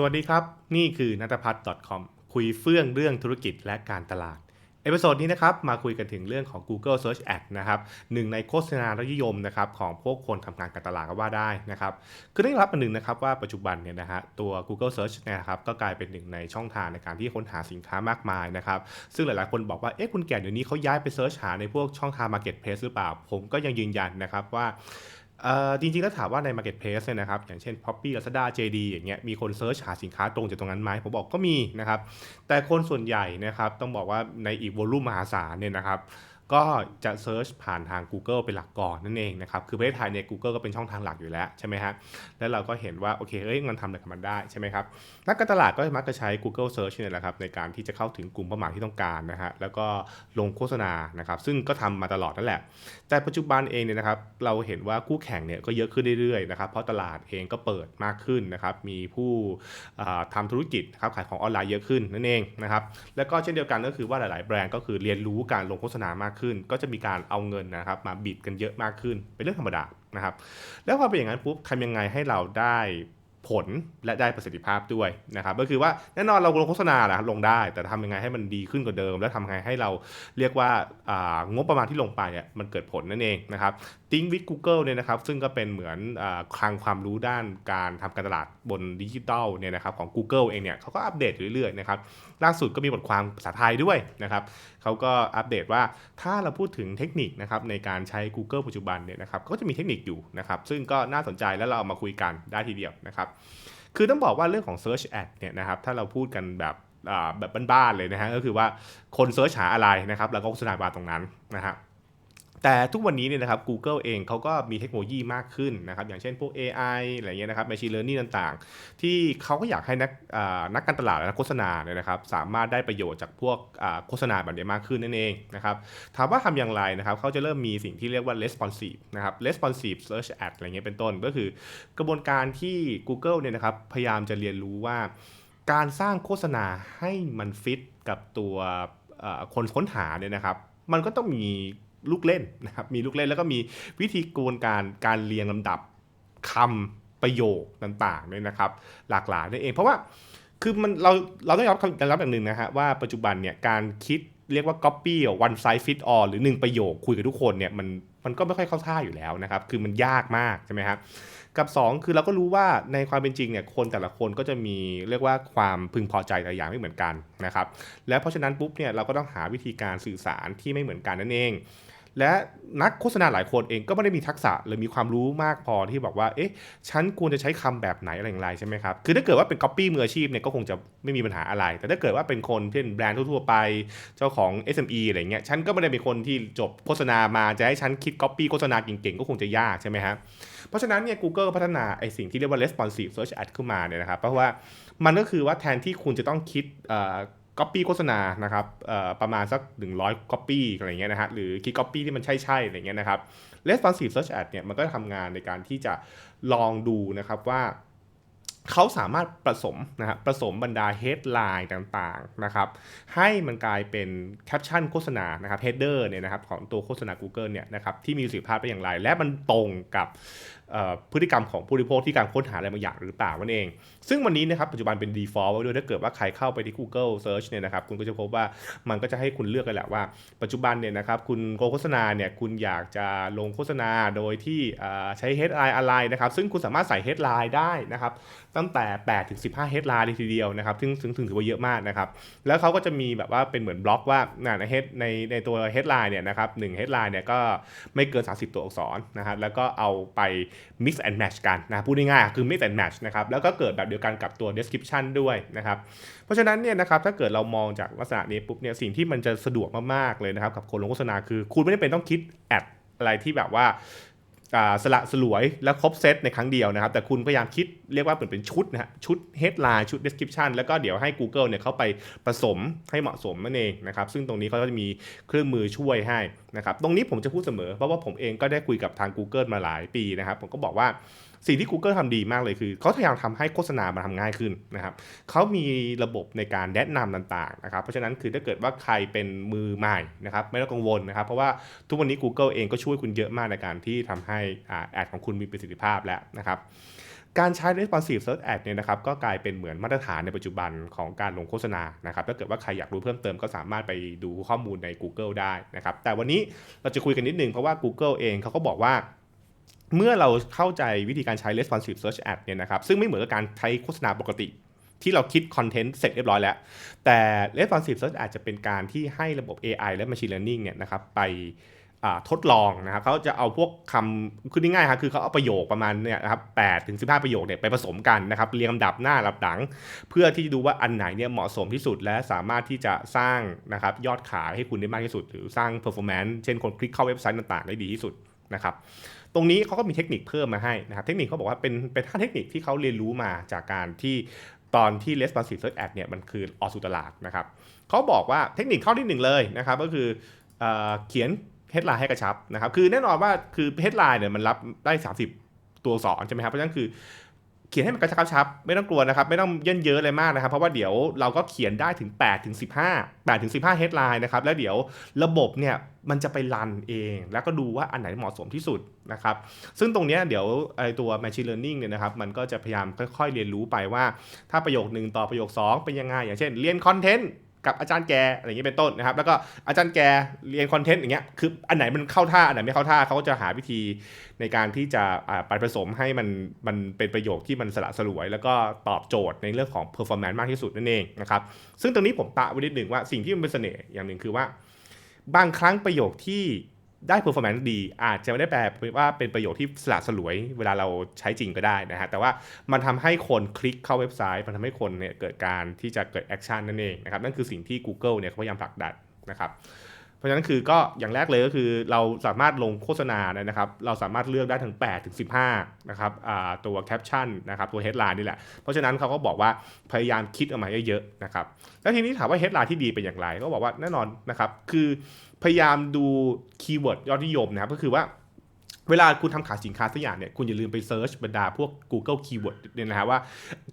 สวัสดีครับ นี่คือนัทพัฒน์ .com คุยเฟื่องเรื่องธุรกิจและการตลาด เอพิโซดนี้นะครับ มาคุยกันถึงเรื่องของ Google Search Ad นะครับหนึ่งในโฆษณาและนิยมนะครับของพวกคนทำงานการตลาดก็ว่าได้นะครับคือได้รับอันหนึ่งนะครับว่าปัจจุบันเนี่ยนะฮะตัว Google Search นะครับก็กลายเป็นหนึ่งในช่องทางในการที่ค้นหาสินค้ามากมายนะครับซึ่งหลายๆคนบอกว่าเอ๊ะคุณแก่เดี๋ยวนี้เขาย้ายไปเซิร์ชหาในพวกช่องทาง Marketplace หรือเปล่า ผมก็ยังยืนยันนะครับว่า จริงๆแล้วถามว่าใน Marketplace เนี่ยนะครับ อย่างเช่น Poppy Lazada JD อย่างเงี้ยมีคนเซิร์ชหาสินค้าตรงจากตรงนั้นไหมผมบอกก็มีนะครับ แต่คนส่วนใหญ่นะครับ ต้องบอกว่าในอีกวอลุ่มมหาศาลเนี่ยนะครับ ก็จะเซิร์ชผ่านทาง Google เป็นหลักก่อนนั่นเองนะครับ คือประเทศไทยเนี่ย Google ก็เป็นช่องทางหลักอยู่แล้วใช่ไหมฮะ แล้วเราก็เห็นว่าโอเค เอ้ย มันทำอะไรกับมันได้ใช่ไหมครับ นักการตลาดก็มักจะใช้ Google Search เนี่ยแหละครับในการที่จะเข้าถึงกลุ่มเป้าหมายที่ต้องการนะฮะ แล้วก็ลงโฆษณา นะครับ ซึ่งก็ทำมาตลอดนั่นแหละ แต่ปัจจุบันเองเนี่ยนะครับ เราเห็นว่าคู่แข่งเนี่ยก็เยอะขึ้นเรื่อยๆนะครับ เพราะตลาดเองก็เปิดมากขึ้นนะครับ มีผู้อ่าทำธุรกิจนะครับขายของออนไลน์เยอะขึ้นนั่นเองนะครับ แล้วก็เช่นเดียวกันก็คือว่าหลาย ๆ แบรนด์ก็คือเรียนรู้การลงโฆษณามากขึ้น ก็จะมีการเอาเงินนะครับมาบิดกันเยอะมากขึ้นเป็นเรื่องธรรมดานะครับ แล้วพอเป็นอย่างนั้นปุ๊บทำยังไงให้เราได้ผลและได้ประสิทธิภาพด้วยนะครับก็คือว่าแน่นอนเราลงโฆษณาแหละลงได้ แต่ทำยังไงให้มันดีขึ้นกว่าเดิม และทำยังไงให้เราเรียกว่างบประมาณที่ลงไปอ่ยมันเกิดผลนั่นเองนะครับ Think with Google เนี่ยนะครับซึ่งก็เป็นเหมือนอคลังความรู้ด้านการทำการตลาดบนดิจิทัลเนี่ยนะครับของ Google เองเนี่ยเขาก็อัปเดตอยู่เรื่อยๆนะครับล่าสุดก็มีบทความภาษาไทยด้วยนะครับเขาก็อัปเดตว่าถ้าเราพูดถึงเทคนิคนะครับในการใช้ Google ปัจจุบันเนี่ยนะครับก็จะมีเทคนิคอยู่นะครับซึ่งก็น่าสนใจแล้วเราเอามาคุยกันได้ทีเดียวนะครับคือต้องบอกว่าเรื่องของ Search Ad เนี่ยนะครับถ้าเราพูดกันแบบแบบบ้านๆเลยนะฮะก็คือว่าคนเซิร์ชหาอะไรนะครับแล้วก็โฆษณาบาตรงนั้นนะฮะ แต่ทุกวันนี้เนี่ยนะครับ Google เองเขาก็มีเทคโนโลยีมากขึ้นนะครับ อย่างเช่นพวก AI อะไรเงี้ยนะครับ Machine Learning ต่างๆ ที่เขาก็อยากให้นักนักการตลาดและนักโฆษณาเนี่ยนะครับ สามารถได้ประโยชน์จากพวกโฆษณาแบบนี้มากขึ้นนั่นเองนะครับ ถามว่าทำอย่างไรนะครับเขาจะเริ่มมีสิ่งที่เรียกว่า responsive นะครับ responsive search ad อะไรเงี้ยเป็นต้น ก็คือกระบวนการที่ Google เนี่ยนะครับ พยายามจะเรียนรู้ว่า การสร้างโฆษณาให้มันฟิตกับตัวคนค้นหาเนี่ยนะครับ มันก็ต้องมี ลูกเล่นนะครับมีลูกเล่นแล้วก็มีวิธีกระบวนการการเรียงลำดับคำประโยคต่างๆเนี่ยนะครับ หลากหลายนั่นเอง เพราะว่าคือมันเราเราต้องยอมรับยอมรับอย่างหนึ่งนะฮะว่าปัจจุบันเนี่ยการคิด เรียกว่า copy one size fit all หรือ 1 ประโยคคุยกับทุกคนเนี่ยมันมันก็ไม่ค่อยเข้าท่าอยู่แล้วนะครับ คือมันยากมากใช่ไหมครับกับ 2 คือเราก็รู้ว่าในความเป็นจริงเนี่ยคนแต่ละคนก็จะมีเรียกว่าความพึงพอใจแต่ละอย่างไม่เหมือนกันนะครับ และเพราะฉะนั้นปุ๊บเนี่ยเราก็ต้องหาวิธีการสื่อสารที่ไม่เหมือนกันนั่นเอง และนักโฆษณาหลายคนเองก็ไม่ได้มีทักษะหรือมีความรู้มากพอที่บอกว่า เอ๊ะ ฉันควรจะใช้คำแบบไหนอะไรอย่างไรใช่ไหมครับ คือถ้าเกิดว่าเป็น copy มืออาชีพเนี่ยก็คงจะไม่มีปัญหาอะไร แต่ถ้าเกิดว่าเป็นคนเช่นแบรนด์ทั่วๆไป เจ้าของ SME อะไรเงี้ย ฉันก็ไม่ได้เป็นคนที่จบโฆษณามา จะให้ฉันคิด copy โฆษณาเก่งๆ ก็คงจะยากใช่ไหมครับเพราะฉะนั้นเนี่ย Google พัฒนาไอสิ่งที่เรียกว่า responsive search ad ขึ้นมาเนี่ยนะครับ เพราะว่ามันก็คือว่าแทนที่คุณจะต้องคิด เอ่อ copy โฆษณานะครับประมาณสัก 100 copy อะไรเงี้ยนะฮะหรือคิด copy ที่มันใช่ๆอะไรเงี้ยนะครับ responsive search ad เนี่ยมันก็จะทำงานในการที่จะลองดูนะครับว่าเขาสามารถผสมนะครับผสมบรรดา headline ต่างๆนะครับให้มันกลายเป็นแคปชั่นโฆษณานะครับ header เนี่ยนะครับของตัวโฆษณา Google เนี่ยนะครับที่มีประสิทธิภาพได้อย่างไร และมันตรงกับ พฤติกรรมของผู้บริโภคที่การค้นหาอะไรบางอย่างหรือเปล่านั่นเอง ซึ่งวันนี้นะครับปัจจุบันเป็น default ไว้ด้วยถ้าเกิดว่าใครเข้าไปที่ Google Search เนี่ยนะครับคุณก็จะพบว่ามันก็จะให้คุณเลือกกันแหละว่า ปัจจุบันเนี่ยนะครับคุณโฆษณาเนี่ยคุณอยากจะลงโฆษณาโดยที่ใช้ headline อะไรนะครับซึ่งคุณสามารถใส่ headline ได้นะครับตั้งแต่ 8 ถึง 15 headline เลยทีเดียวนะครับซึ่งซึ่งถือว่าเยอะมากนะครับแล้วเขาก็จะมีแบบว่าเป็นเหมือนบล็อกว่าใน head ในในตัว headline เนี่ยนะครับหนึ่ง headline เนี่ยก็ไม่เกิน 30 ตัวอักษรนะครับแล้วก็เอาไป mix and match กันนะพูดง่ายๆคือ mix and match นะครับแล้วก็เกิดแบบเดียวกันกับตัว description ด้วยนะครับเพราะฉะนั้นเนี่ยนะครับถ้าเกิดเรามองจากลักษณะนี้ปุ๊บเนี่ยสิ่งที่มันจะสะดวกมากๆเลยนะครับกับคนลงโฆษณาคือ คุณไม่ได้เป็นต้องคิดแอดอะไรที่แบบว่าอ่า สละสลวยและครบเซตในครั้งเดียวนะครับ แต่คุณพยายามคิดเรียกว่าเหมือนเป็นชุดนะฮะชุด headline ชุด description แล้วก็เดี๋ยวให้ Google เนี่ยเข้าไปผสมให้เหมาะสมนั่นเองนะครับ ซึ่งตรงนี้เขาก็จะมีเครื่องมือช่วยให้นะครับ ตรงนี้ผมจะพูดเสมอเพราะว่าผมเองก็ได้คุยกับทาง Google มาหลายปีนะครับ ผมก็บอกว่า สิ่งที่ Google ทำดีมากเลยคือ เขาพยายามทำให้โฆษณามาทำง่ายขึ้นนะครับเขามีระบบในการแนะนำต่างๆนะครับเพราะฉะนั้นคือถ้าเกิดว่าใครเป็นมือใหม่นะครับไม่ต้องกังวลนะครับ เพราะว่าทุกวันนี้ Google เองก็ช่วยคุณเยอะมากในการที่ทำให้อาแอดของคุณมีประสิทธิภาพแล้วนะครับการใช้ responsive search ad เนี่ยนะครับก็กลายเป็นเหมือนมาตรฐานในปัจจุบันของการลงโฆษณานะครับถ้าเกิดว่าใครอยากรู้เพิ่มเติมก็สามารถไปดูข้อมูลใน Google ได้นะครับแต่วันนี้เราจะคุยกันนิดนึงเพราะว่า Google เองเขาก็บอกว่า เมื่อเราเข้าใจวิธีการใช้ responsive search ad เนี่ยนะครับซึ่งไม่เหมือนกับการใช้โฆษณาปกติ ที่เราคิดคอนเทนต์เสร็จเรียบร้อยแล้ว แต่ responsive search อาจจะเป็นการที่ให้ระบบ AI และ machine learning เนี่ยนะครับไปทดลองนะครับเขาจะเอาพวกคำคือง่ายๆครับคือเขาเอาประโยคประมาณเนี่ยนะครับแปดถึงสิบห้าประโยคเนี่ยไปผสมกันนะครับเรียงลำดับหน้าลำดัง เพื่อที่จะดูว่าอันไหนเนี่ยเหมาะสมที่สุดและสามารถที่จะสร้างนะครับยอดขายให้คุณได้มากที่สุด หรือสร้าง performance เช่นคนคลิกเข้าเว็บไซต์ต่างๆ ได้ดีที่สุดนะครับ รงนี้เขาก็มีเทคนิคเพิ่มมาให้นะครับ เทคนิคเขาบอกว่าเป็นเป็นท่าเทคนิคที่เขาเรียนรู้มาจากการที่ตอนที่ responsive search ad เนี่ยมันคือออกสู่ตลาดนะครับเขาบอกว่าเทคนิคข้อที่หนึ่งเลยนะครับก็คือเอเขียน headline ให้กระชับนะครับ คือแน่นอนว่าคือ headline เนี่ยมันรับได้ 30 ตัวอักษรใช่ไหมครับ เพราะฉะนั้นคือ เขียนให้มันกระชับกระชับไม่ต้องกลัวนะครับ ไม่ต้องเยินเยอะเลยมากนะครับ เพราะว่าเดี๋ยวเราก็เขียนได้ถึง8ถึง15 8ถึง15 headline นะครับ แล้วเดี๋ยวระบบเนี่ยมันจะไปรันเอง แล้วก็ดูว่าอันไหนเหมาะสมที่สุดนะครับ ซึ่งตรงนี้เดี๋ยวไอตัว machine learning เนี่ยนะครับ มันก็จะพยายามค่อยๆเรียนรู้ไปว่า ถ้าประโยคหนึ่งต่อประโยค 2 เป็นยังไง อย่างเช่น เรียนคอนเทนต์ กับอาจารย์แกอะไรอย่างนี้เป็นต้นนะครับ แล้วก็อาจารย์แกเรียนคอนเทนต์อย่างเงี้ยคืออันไหนมันเข้าท่าอันไหนไม่เข้าท่าเขาก็จะหาวิธีในการที่จะไปผสมให้มันมันเป็นประโยคที่มันสละสลวย แล้วก็ตอบโจทย์ในเรื่องของ performance มากที่สุดนั่นเองนะครับซึ่งตรงนี้ผมตะไว้นิดหนึ่งว่าสิ่งที่มันเป็นเสน่ห์อย่างหนึ่งคือว่า บางครั้งประโยคที่ ได้ performance ดี อาจจะไม่ได้แปลว่าเป็นประโยชน์ที่สละสลวยเวลาเราใช้จริงก็ได้นะฮะแต่ว่ามันทำให้คนคลิกเข้าเว็บไซต์ มันทำให้คนเนี่ยเกิดการที่จะเกิดแอคชั่นนั่นเองนะครับนั่นคือสิ่งที่ Google เนี่ยเขาพยายามผลักดันนะครับ เพราะฉะนั้นคือก็อย่างแรกเลยก็คือเราสามารถลงโฆษณาได้นะครับ เราสามารถเลือกได้ถึง8ถึง15นะครับตัวแคปชั่นนะครับตัวเฮดไลน์นี่แหละ เพราะฉะนั้นเขาก็บอกว่าพยายามคิดออกมาเยอะๆนะครับแล้วทีนี้ถามว่าเฮดไลน์ที่ดีเป็นอย่างไร ก็บอกว่าแน่นอนนะครับคือพยายามดูคีย์เวิร์ดยอดนิยมนะครับก็คือว่า เวลาคุณทำขายสินค้าสักอย่างเนี่ยคุณอย่าลืมไปเซิร์ชบรรดาพวก Google Keyword เนี่ยนะฮะว่า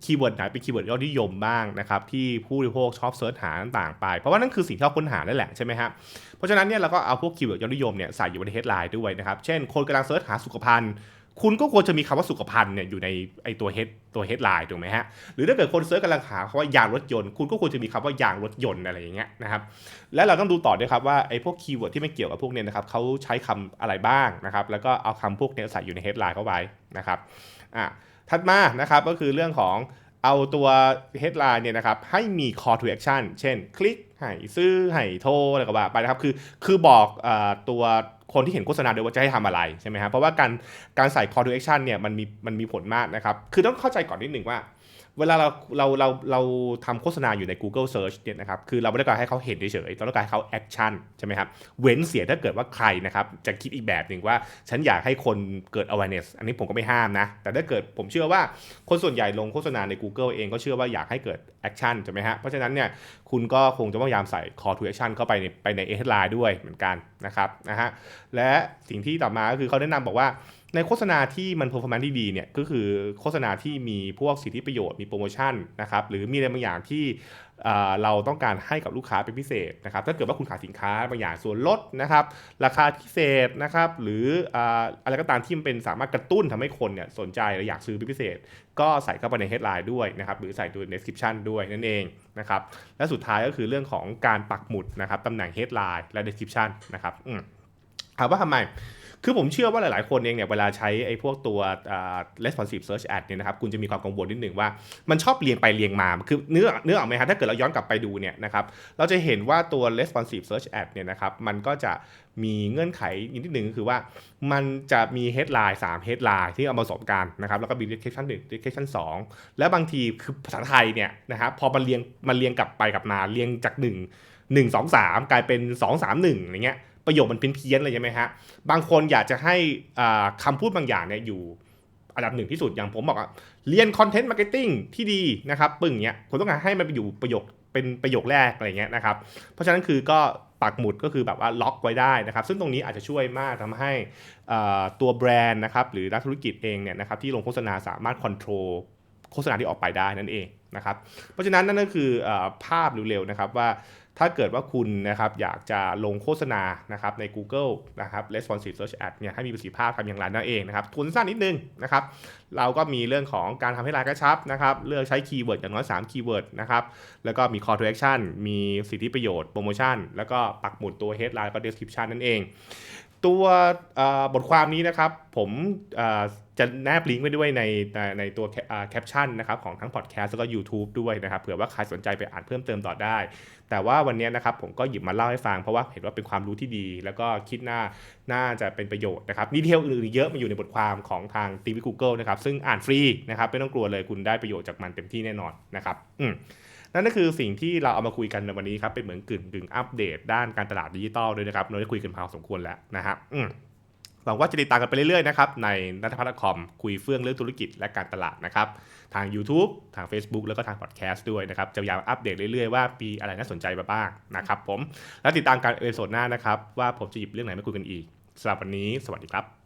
คีย์เวิร์ดไหนเป็นคีย์เวิร์ดยอดนิยมบ้างนะครับที่ผู้บริโภคชอบเซิร์ชหาต่างๆไปเพราะว่านั่นคือสิ่งที่เราค้นหานั่นแหละใช่ไหมครับเพราะฉะนั้นเนี่ยเราก็เอาพวกคีย์เวิร์ดยอดนิยมเนี่ยใส่อยู่ในเฮดไลน์ด้วยนะครับเช่นคนกำลังเซิร์ชหาสุขภัณฑ์ คุณก็ควรจะมีคำว่าสุขภัณฑ์เนี่ยอยู่ในไอตัวเฮดตัวเฮดไลน์ถูกไหมฮะ หรือถ้าเกิดคนเซิร์ชกำลังหาคำว่ายางรถยนต์ คุณก็ควรจะมีคำว่ายางรถยนต์อะไรอย่างเงี้ยนะครับ และเราต้องดูต่อด้วยครับว่าไอพวกคีย์เวิร์ดที่ไม่เกี่ยวกับพวกเนี้ยนะครับเขาใช้คำอะไรบ้างนะครับ แล้วก็เอาคำพวกเนี้ยใส่อยู่ในเฮดไลน์เข้าไว้นะครับ อะ ถัดมานะครับก็คือเรื่องของ เอาตัว headline เนี่ยนะครับให้มี call to action เช่น คลิกให้ซื้อให้โทรอะไรก็ว่าไปนะครับ คือคือบอกอตัวคนที่เห็นโฆษณาด้วยว่าจะให้ทำอะไรใช่ไหมครับเพราะว่าการการใส่ call to action เนี่ยมันมีมันมีผลมากนะครับ คือต้องเข้าใจก่อนนิดหนึ่งว่า เวลาเราเราเราเราทำโฆษณาอยู่ใน Google Search เนี่ยนะครับ คือเราไม่ได้การให้เขาเห็นเฉยๆเราต้องการให้เขาแอคชั่นใช่ไหมครับ เว้นเสียถ้าเกิดว่าใครนะครับจะคิดอีกแบบหนึ่งว่า ฉันอยากให้คนเกิด awareness อันนี้ผมก็ไม่ห้ามนะ แต่ถ้าเกิดผมเชื่อว่าคนส่วนใหญ่ลงโฆษณาใน Google เองก็เชื่อว่าอยากให้เกิดแอคชั่นใช่ไหมฮะ เพราะฉะนั้นเนี่ยคุณก็คงจะพยายามใส่ call to action เข้าไปในไปใน headline ด้วยเหมือนกันนะครับนะฮะ และสิ่งที่ต่อมาก็คือเขาแนะนำบอกว่า ในโฆษณาที่มัน performance ที่ดีเนี่ยก็คือโฆษณาที่มีพวกสิทธิประโยชน์มีโปรโมชั่นนะครับหรือมีอะไรบางอย่างที่เราต้องการให้กับลูกค้าเป็นพิเศษนะครับถ้าเกิดว่าคุณขายสินค้าบางอย่างส่วนลดนะครับราคาพิเศษนะครับหรืออะไรก็ตามที่มันเป็นสามารถกระตุ้นทำให้คนเนี่ยสนใจและอยากซื้อเป็นพิเศษ ก็ใส่เข้าไปใน headline ด้วยนะครับหรือใส่ตัว description ด้วยนั่นเองนะครับและสุดท้ายก็คือเรื่องของการปักหมุดนะครับตำแหน่ง headline และ description นะครับถามว่าทำไม คือผมเชื่อว่าหลาย ๆ คนเองเนี่ยเวลาใช้ไอ้พวกตัว responsive search ad เนี่ยนะครับคุณจะมีความกังวลนิดหนึ่งว่ามันชอบเรียงไปเรียงมา คือเนื้อเนื้อออกไหมครถ้าเกิดเราย้อนกลับไปดูเนี่ยนะครับเราจะเห็นว่าตัว responsive search ad เนี่ยนะครับมันก็จะมีเงื่อนไขนิดหนึ่งก็คือว่ามันจะมี headline 3 headline ที่เอามาผสมกันนะครับแล้วก็มี description 1 description 2 แล้วบางทีคือภาษาไทยเนี่ยนะครับพอมันเรียงมันเรียงกลับไปกลับมาเรียงจาก 1 1 2 3 กลายเป็น 2 3 1อะไรเงี้ย ประโยคมันเพี้ยนๆเลยใช่ไหมฮะบางคนอยากจะให้อ่าคำพูดบางอย่างเนี่ยอยู่อันดับหนึ่งที่สุดอย่างผมบอกว่าเรียนคอนเทนต์มาร์เก็ตติ้งที่ดีนะครับปึ้งเนี้ยผมต้องการให้มันไปอยู่ประโยคเป็นประโยคแรกอะไรเงี้ยนะครับเพราะฉะนั้นคือก็ปักหมุดก็คือแบบว่าล็อกไว้ได้นะครับ ซึ่งตรงนี้อาจจะช่วยมากทำให้ตัวแบรนด์นะครับหรือนักธุรกิจเองเนี่ยนะครับที่ลงโฆษณาสามารถควบคุมโฆษณาที่ออกไปได้นั่นเองนะครับเพราะฉะนั้นนั่นก็คืออาภาพเร็วๆนะครับว่า ถ้าเกิดว่าคุณนะครับอยากจะลงโฆษณานะครับใน Google นะครับ responsive search ad เนี่ยให้มีประสิทธิภาพทำอย่างไรนั่นเองนะครับทุนสั้นนิดนึงนะครับ เราก็มีเรื่องของการทำให้รายกระชับนะครับเลือกใช้คีย์เวิร์ดอย่างน้อย3คีย์เวิร์ดนะครับแล้วก็มี call to action มีสิทธิประโยชน์โปรโมชั่น แล้วก็ปักหมุดตัว headline กับ description นั่นเอง ตัวบทความนี้นะครับ ผมจะแนบลิงก์ไว้ด้วยในในตัวแคปชั่นนะครับของทั้งพอดแคสต์แล้วก็ YouTube ด้วยนะครับเผื่อว่าใครสนใจไปอ่านเพิ่มเติมต่อได้ แต่ว่าวันนี้นะครับผมก็หยิบมาเล่าให้ฟังเพราะว่าเห็นว่าเป็นความรู้ที่ดี แล้วก็คิดหน่าน่าจะเป็นประโยชน์นะครับดีเทลอื่นเยอะมาอยู่ในบทความของทางทีวี Google นะครับซึ่งอ่านฟรีนะครับไม่ต้องกลัวเลยคุณได้ประโยชน์จากมันเต็มที่แน่นอนนะครับอืม นั่นก็คือสิ่งที่เราเอามาคุยกันในวันนี้ครับเป็นเหมือนกึ่งดึงอัปเดตด้านการตลาดดิจิตอลด้วยนะครับเราได้คุยกันพอสมควรแล้วนะครับหวังว่าจะติดตามกันไปเรื่อยๆนะครับในนัทพัฒน์คอมคุยเฟื่องเรื่องธุรกิจและการตลาดนะครับทาง YouTube ทาง Facebook แล้วก็ทางพอดแคสต์ด้วยนะครับจะพยายามอัปเดตเรื่อยๆว่ามีอะไรน่าสนใจบ้างนะครับผมแล้วติดตามการเอพิโซดหน้านะครับว่าผมจะหยิบเรื่องไหนมาคุยกันอีกสำหรับวันนี้ สวัสดีครับ